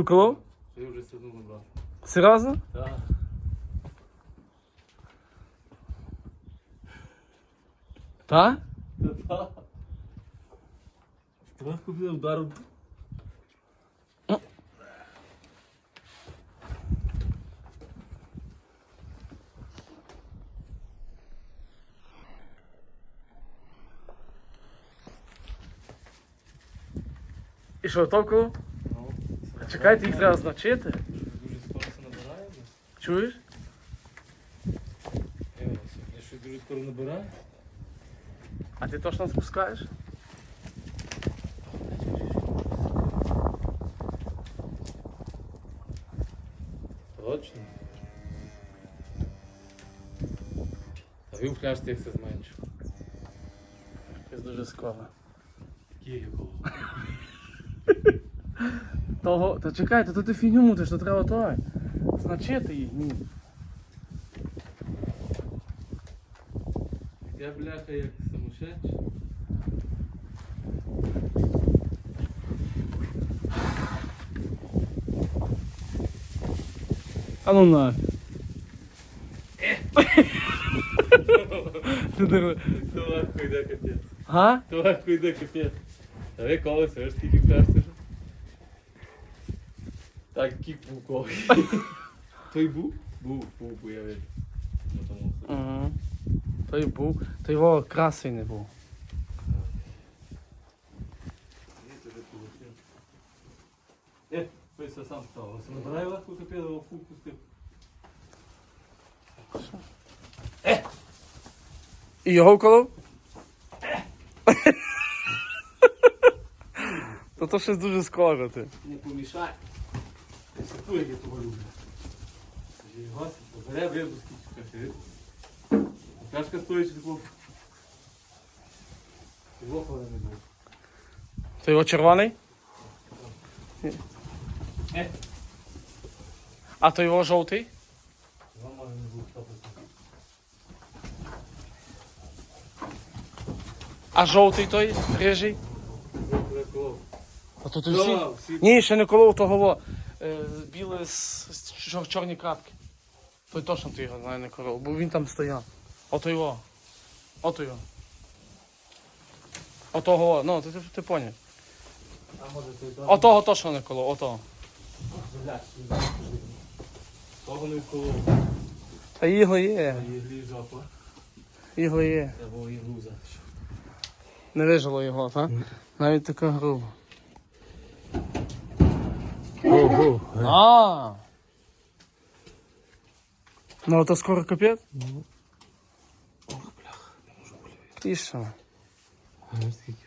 уколов? Ти вже сиднув набрав. Серйозно? Так. Та? Та так. Страху буде удару. І що, толку? Ну, А чекайте, їх треба значити. Дуже скоро це набирає. Чуєш? Е, Я щось дуже скоро набираю. А ти точно спускаєш? Точно. А ви в пляшці як це зменшив. Це дуже скоро. Є якого? Того, та чекайте, то ти фігню мутиш, то треба той. Значити їх, ні. Я бляха як самошедший. А ну на. Ти диви. То легко йде капець. Га? То легко йде капець. А ви колись, ви ж скільки пляшці вже? Так, кік був. Той був? Був, був, був, я. На тому. Угу. Той був. Той його красий не був. Е, той все сам став. Ось набирай легко капець, а фу пустив. І його вколов? То то щось дуже скоро ти. Не помішай. Як я того люблю. Господи, бере вибу скільки кафе. Пляшка стоїть такого. Його коли не було. То його червоний? Е, А то його жовтий? його може не було 100%. А жовтий той рижий? А то ти всі. Ні, ще не колов того біле з, з чор- чорні крапки. Той точно ти його знає не колов, бо він там стояв. Ото його. Ото його. Отого, ну, ти, ти, ти поняв. Отого точно не колов, отого. Того не колов. Та ігло є, жопа. ігло є. Не вижило його, так? Навіть така груба. Ого. А. Ну, то скоро капець? Ох, бляха, не можу? А скільки?